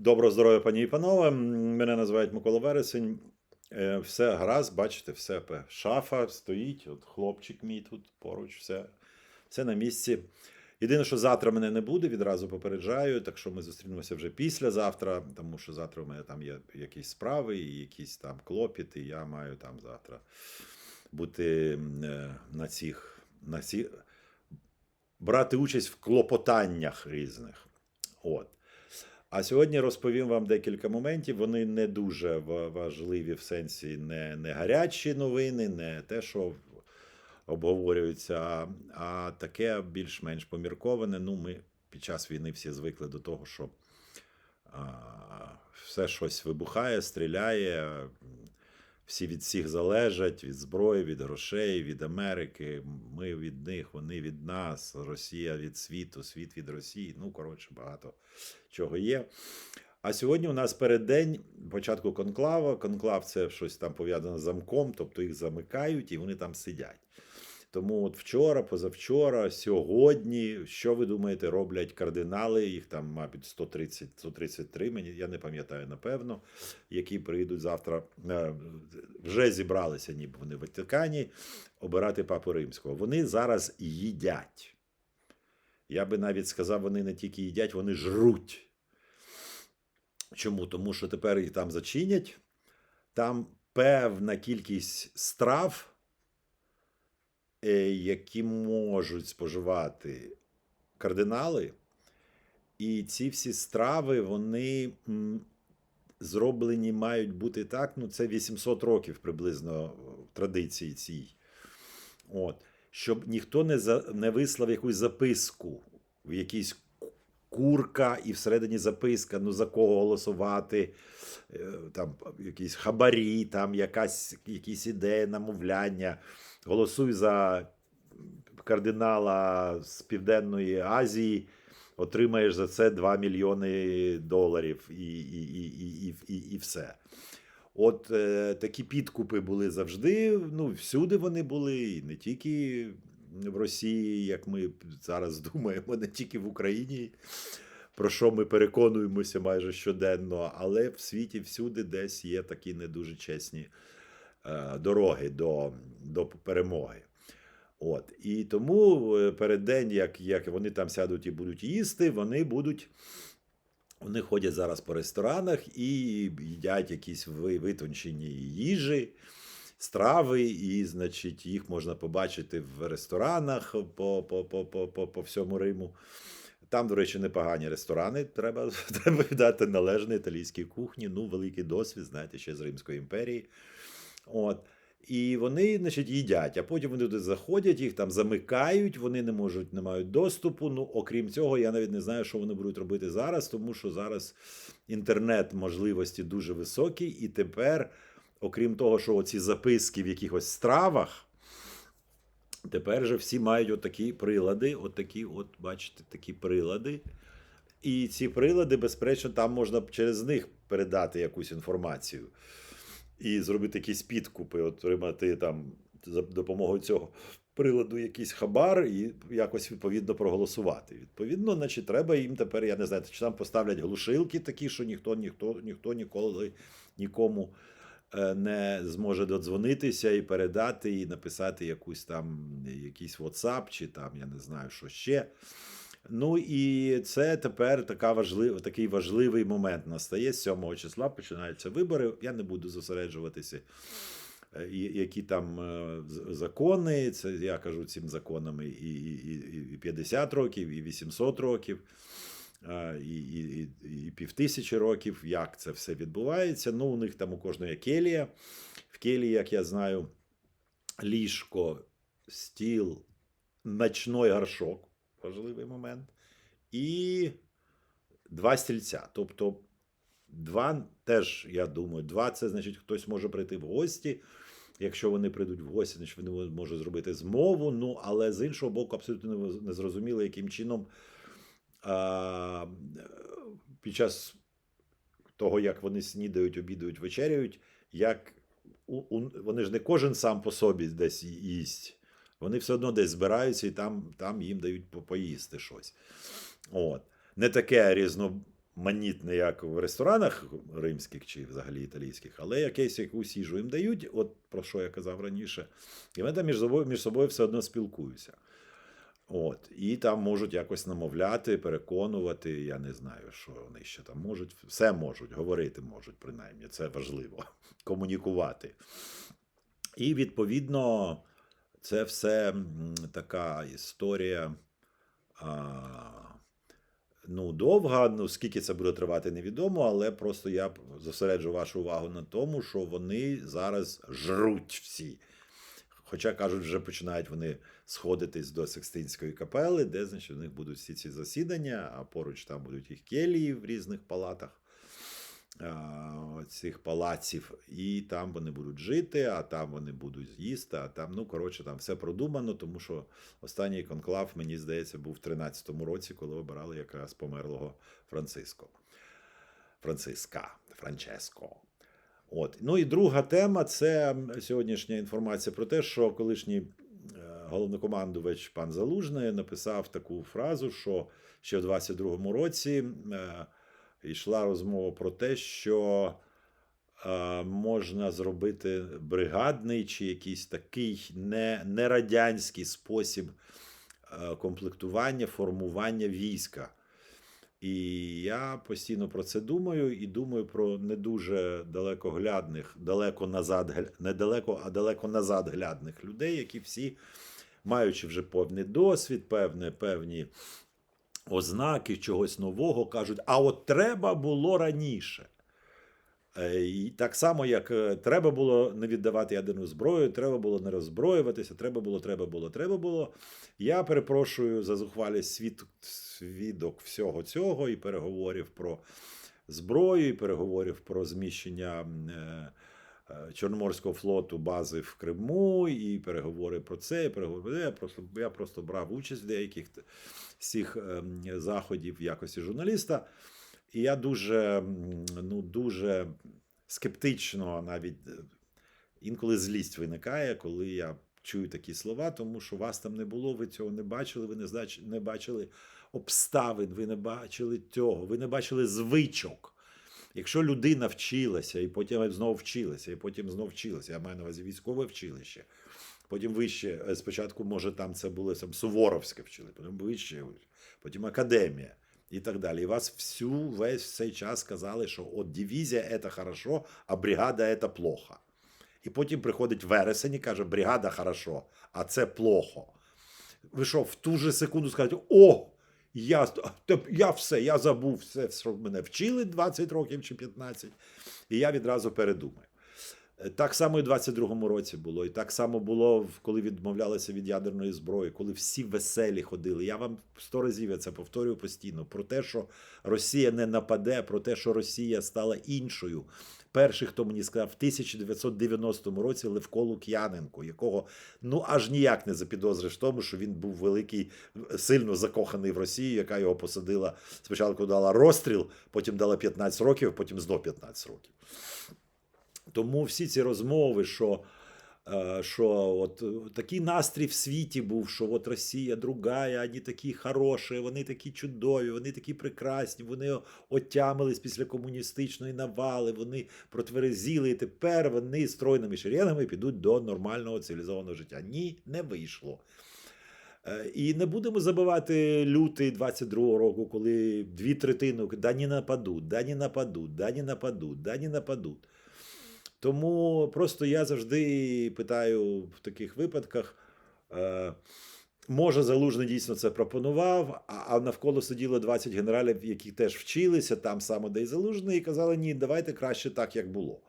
Доброго здоров'я, пані і панове. Мене називають Микола Вересень. Е, Все гаразд, бачите, все шафа стоїть. От хлопчик мій тут поруч, все, все на місці. Єдине, що завтра мене не буде, відразу попереджаю. Так що ми зустрінемося вже післязавтра, тому що завтра у мене там є якісь справи і якісь там клопіти. Я маю там завтра бути е, на цих на ці, брати участь в клопотаннях різних. От. А сьогодні розповім вам декілька моментів. Вони не дуже важливі в сенсі не, не гарячі новини, не те, що обговорюється, а, а таке більш-менш помірковане. Ну, ми під час війни всі звикли до того, що а, все щось вибухає, стріляє. Всі від всіх залежать від зброї, від грошей, від Америки. Ми від них, вони від нас, Росія від світу, світ від Росії. Ну, коротше, багато чого є. А сьогодні у нас переддень початку конклава. Конклав це щось там пов'язане з замком, тобто їх замикають і вони там сидять. Тому от вчора, позавчора, сьогодні, що ви думаєте, роблять кардинали? Їх там, мабуть, 130, 133, мені я не пам'ятаю напевно, які прийдуть завтра. е, Вже зібралися, ніби вони в Ватикані, обирати папу римського. Вони зараз їдять. Я би навіть сказав, вони не тільки їдять, вони жруть. Чому? Тому що тепер їх там зачинять, там певна кількість страв, які можуть споживати кардинали, і ці всі страви, вони зроблені мають бути так. Ну, це 800 років приблизно е, традиції цій. От. Щоб ніхто не, за, не вислав якусь записку, в якійсь курка, і всередині записка, ну за кого голосувати, е, там якісь хабарі, там якась, якісь ідеї, намовляння. Голосуй за кардинала з Південної Азії, отримаєш за це 2 мільйони доларів і, і, і, і, і, і, все. От е, такі підкупи були завжди. Ну, всюди вони були, і не тільки в Росії, як ми зараз думаємо, не тільки в Україні, про що ми переконуємося майже щоденно, але в світі всюди десь є такі не дуже чесні дороги до, до перемоги. От. І тому е, перед день, як, як вони там сядуть і будуть їсти, вони будуть. Вони ходять зараз по ресторанах і їдять якісь витончені їжі, страви, і, значить, їх можна побачити в ресторанах по, по, по, по, по, по всьому Риму. Там, до речі, непогані ресторани. Треба, треба віддати належне італійській кухні. Ну, великий досвід, знаєте, ще з Римської імперії. От. І вони, значить, їдять, а потім вони туди заходять, їх там замикають, вони не можуть, не мають доступу. Ну, окрім цього, я навіть не знаю, що вони будуть робити зараз, тому що зараз інтернет можливості дуже високі, і тепер, окрім того, що оці записки в якихось стравах, тепер же всі мають отакі прилади, отакі, от, бачите, такі прилади. І ці прилади, безперечно, там можна через них передати якусь інформацію і зробити якісь підкупи, отримати там за допомогою цього приладу якийсь хабар і якось відповідно проголосувати. Відповідно, значить, треба їм тепер, я не знаю, чи там поставлять глушилки такі, що ніхто, ніхто, ніхто ніколи нікому е, не зможе додзвонитися і передати, і написати якусь там якийсь WhatsApp, чи там, я не знаю, що ще. Ну і це тепер така важлив, такий важливий момент настає. З 7 числа починаються вибори. Я не буду зосереджуватися, е, які там е, закони. Це я кажу цим законами і, і, і- і 50 років, і 800 років, і, і, і, і півтисячі років. Як це все відбувається? Ну, у них там у кожної келія. В келії, як я знаю, ліжко, стіл, ночной горшок важливий момент. І два стільця. Тобто, два теж, я думаю, два це значить, хтось може прийти в гості. Якщо вони прийдуть в гості, значить вони можуть зробити змову. Ну, але з іншого боку, абсолютно не- зрозуміло, яким чином а, під час того, як вони снідають, обідають, вечеряють, як у, у, вони ж не кожен сам по собі десь їсть. Вони все одно десь збираються і там, там їм дають по- поїсти щось. От. Не таке різно, манітне, як в ресторанах римських чи взагалі італійських, але якесь якусь їжу їм дають, от про що я казав раніше, і вони там між собою, між собою все одно спілкуються. От, і там можуть якось намовляти, переконувати. Я не знаю, що вони ще там можуть. Все можуть, говорити можуть, принаймні, це важливо комунікувати. І відповідно, це все така історія. А, ну, довга. Ну, скільки це буде тривати, невідомо, але просто я зосереджу вашу увагу на тому, що вони зараз жруть всі. Хоча кажуть, вже починають вони сходитись до Секстинської капели, де значить, у них будуть всі ці засідання, а поруч там будуть їх келії в різних палатах цих палаців, і там вони будуть жити, а там вони будуть їсти, а там, ну коротше, там все продумано, тому що останній конклав, мені здається, був в 13-му році, коли обирали якраз померлого Франциско. Франциска, Франческо. От. Ну і друга тема це сьогоднішня інформація про те, що колишній е, головнокомандувач пан Залужний написав таку фразу, що ще в 22-му році е, йшла розмова про те, що е, можна зробити бригадний чи якийсь такий не, не радянський спосіб е, комплектування, формування війська. І я постійно про це думаю і думаю про не дуже далекоглядних, далеко назад, не далеко, а далеко назад глядних людей, які всі, маючи вже певний досвід, певне, певні ознаки чогось нового, кажуть: а от треба було раніше. Е, І так само, як е, треба було не віддавати ядерну зброю, треба було не роззброюватися, треба було, треба було, треба було. Я перепрошую за зухвалість свід, свідок всього цього і переговорів про зброю, і переговорів про зміщення е, Чорноморського флоту бази в Криму, і переговори про це. І переговори про це. Я просто, я просто брав участь в деяких цих ем, заходів в якості журналіста. І я дуже, ну, дуже скептично навіть е, інколи злість виникає, коли я чую такі слова, тому що вас там не було, ви цього не бачили, ви не бачили обставин, ви не бачили цього, ви не бачили звичок. Якщо людина вчилася і потім знову вчилася, і потім знову вчилася, я маю на увазі військове вчилище, потім вище, е, спочатку, може, там це було там, Суворовське вчили, потім вище, потім академія і так далі. І вас всю весь цей час сказали, що от дивізія це хорошо, а бригада це плохо. І потім приходить вересень і каже, бригада хорошо, а це плохо. Ви що, в ту же секунду скажете, о, я, я все, я забув все, що мене вчили 20 років чи 15, і я відразу передумаю. Е, Так само і в 22-му році було, і так само було, коли відмовлялися від ядерної зброї, коли всі веселі ходили. Я вам сто разів я це повторюю постійно про те, що Росія не нападе, про те, що Росія стала іншою. Перший, хто мені сказав, в 1990 році Левко Лук'яненко, якого ну аж ніяк не запідозриш в тому, що він був великий, сильно закоханий в Росію, яка його посадила. Спочатку дала розстріл, потім дала 15 років, потім знов 15 років. Тому всі ці розмови, що, е, що от е, такий настрій в світі був, що от Росія другая, вони такі хороші, вони такі чудові, вони такі прекрасні, вони отямились після комуністичної навали, вони протверезіли, і тепер вони стройними шеренгами підуть до нормального цивілізованого життя. Ні, не вийшло. Е, І не будемо забувати лютий 22-го року, коли дві третини дані нападуть, дані нападуть, дані нападуть, дані нападуть. Тому просто я завжди питаю в таких випадках. Е, може, Залужний дійсно це пропонував, а, навколо сиділо 20 генералів, які теж вчилися там саме, де й Залужний, і казали, ні, давайте краще так, як було.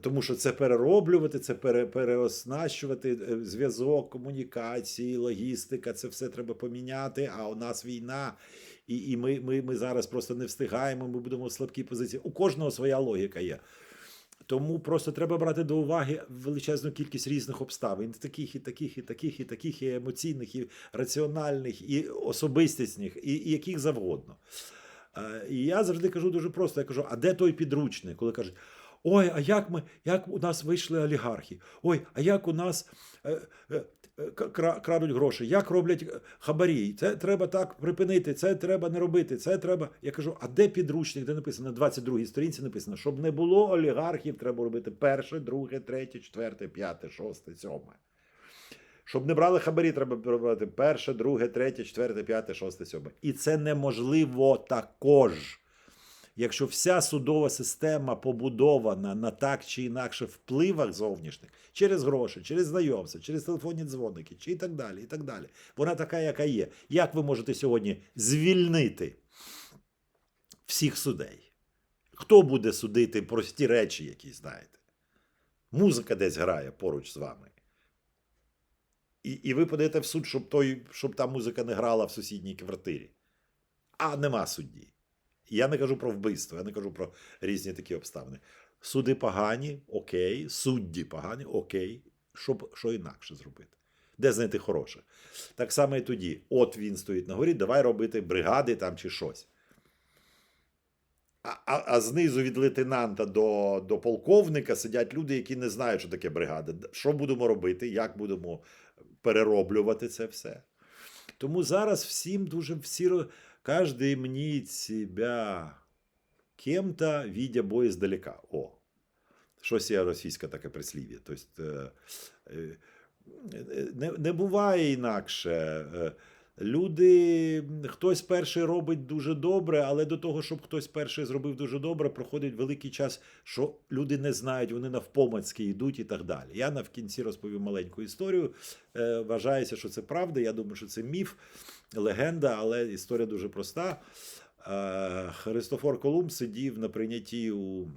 Тому що це перероблювати, це пере, переоснащувати е, зв'язок, комунікації, логістика, це все треба поміняти. А у нас війна, і, і ми, ми, ми зараз просто не встигаємо, ми будемо в слабкій позиції. У кожного своя логіка є. Тому просто треба брати до уваги величезну кількість різних обставин, таких, і таких, і таких, і таких, і емоційних, і раціональних, і особистісних, і, і яких завгодно. Е, І я завжди кажу дуже просто: я кажу, а де той підручник? Коли кажуть, ой, а як ми, як у нас вийшли олігархи? Ой, а як у нас е, е, крадуть гроші, як роблять е, хабарі. Це треба так припинити, це треба не робити, це треба. Я кажу, а де підручник, де написано на 22-й сторінці написано, щоб не було олігархів, треба робити перше, друге, третє, четверте, п'яте, шосте, сьоме. Щоб не брали хабарі, треба робити перше, друге, третє, четверте, п'яте, шосте, сьоме. І це неможливо також. Якщо вся судова система побудована на так чи інакше впливах зовнішніх, через гроші, через знайомства, через телефонні дзвоники, чи і так далі, і так далі. Вона така, яка є. Як ви можете сьогодні звільнити всіх судей? Хто буде судити прості речі, які знаєте? Музика десь грає поруч з вами. І, і ви подаєте в суд, щоб, той, щоб та музика не грала в сусідній квартирі. А нема судді. Я не кажу про вбивство, я не кажу про різні такі обставини. Суди погані, окей, судді погані, окей. Щоб що інакше зробити? Де знайти хороше? Так само і тоді. От він стоїть на горі, давай робити бригади там чи щось. А, а, а знизу від лейтенанта до, до полковника сидять люди, які не знають, що таке бригада. Що будемо робити, як будемо перероблювати це все. Тому зараз всім дуже всі каждый мнит себя кем-то, видя бой издалека. О, щось є російське таке прислів'я. Тобто, е, е, не, не буває інакше. Е, Люди, хтось перший робить дуже добре, але до того, щоб хтось перший зробив дуже добре, проходить великий час, що люди не знають, вони навпомацьки йдуть і так далі. Я на в кінці розповім маленьку історію. Е, Вважається, що це правда. Я думаю, що це міф, легенда, але історія дуже проста. Е, Христофор Колумб сидів на прийнятті у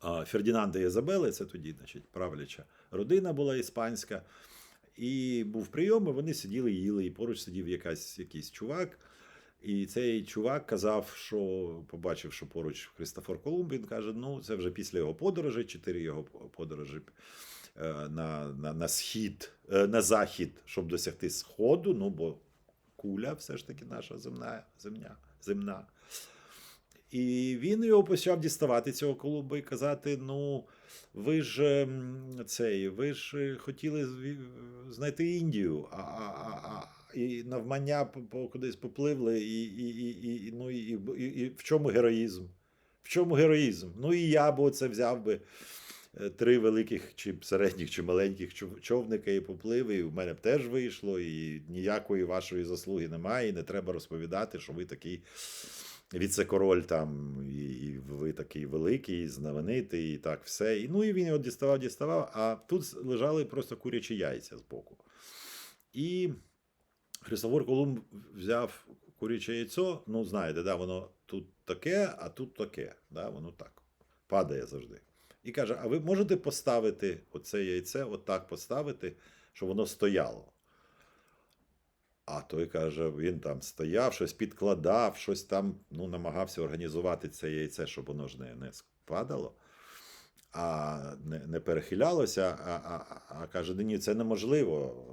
а, Фердінанда Ізабели, це тоді, значить, правляча родина була іспанська. І був прийом, і вони сиділи, їли, і поруч сидів якась, якийсь чувак. І цей чувак казав, що побачив, що поруч Христофор Колумб, він каже: ну, це вже після його подорожі, чотири його подорожі е, на, на, на схід, е, на захід, щоб досягти сходу. Ну, бо куля все ж таки наша земна, земня, земна. І він його почав діставати цього Колумба і казати: ну, ви ж ем, цей, ви ж е, хотіли знайти Індію, а, а, а, і навмання кудись попливли, і, і, і, і, ну, і, і, і в чому героїзм? В чому героїзм? Ну і я б оце взяв би е, три великих, чи середніх, чи маленьких човника і поплив, і в мене б теж вийшло, і ніякої вашої заслуги немає, і не треба розповідати, що ви такий віце-король там, і, і ви такий великий, знаменитий, і так все. І, ну і він його діставав, діставав, а тут лежали просто курячі яйця збоку. І Христофор Колумб взяв куряче яйцо, ну, знаєте, да, воно тут таке, а тут таке. Да, воно так. Падає завжди. І каже: а ви можете поставити оце яйце, отак поставити, щоб воно стояло? А той каже, він там стояв, щось підкладав, щось там ну, намагався організувати це яйце, щоб воно ж не, не спадало, а не, не перехилялося. А, а, а каже: ні, це неможливо,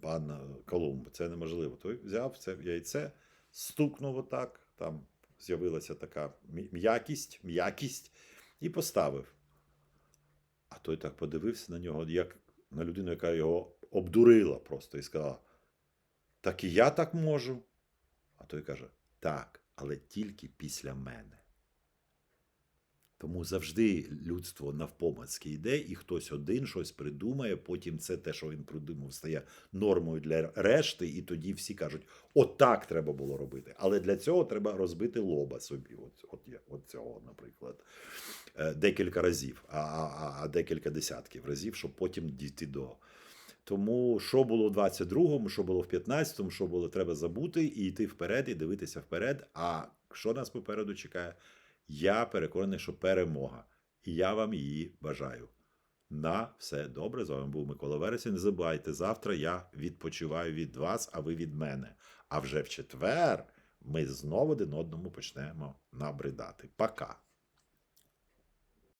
пан Колумб, це неможливо. Той взяв це яйце, стукнув отак, там з'явилася така м'якість, м'якість, і поставив. А той так подивився на нього, як на людину, яка його обдурила просто і сказала: так і я так можу. А той каже: так, але тільки після мене. Тому завжди людство навпомацьки йде, і хтось один щось придумає. Потім це те, що він придумав, стає нормою для решти, і тоді всі кажуть: отак треба було робити. Але для цього треба розбити лоба собі. От, от, от цього, наприклад, е, декілька разів, а, а, а декілька десятків разів, щоб потім дійти до. Тому що було в 22-му, що було в 15-му, що було, треба забути і йти вперед, і дивитися вперед. А що нас попереду чекає? Я переконаний, що перемога. І я вам її бажаю. На все добре. З вами був Микола Вересень. Не забувайте, завтра я відпочиваю від вас, а ви від мене. А вже в четвер ми знову один одному почнемо набридати. Пока.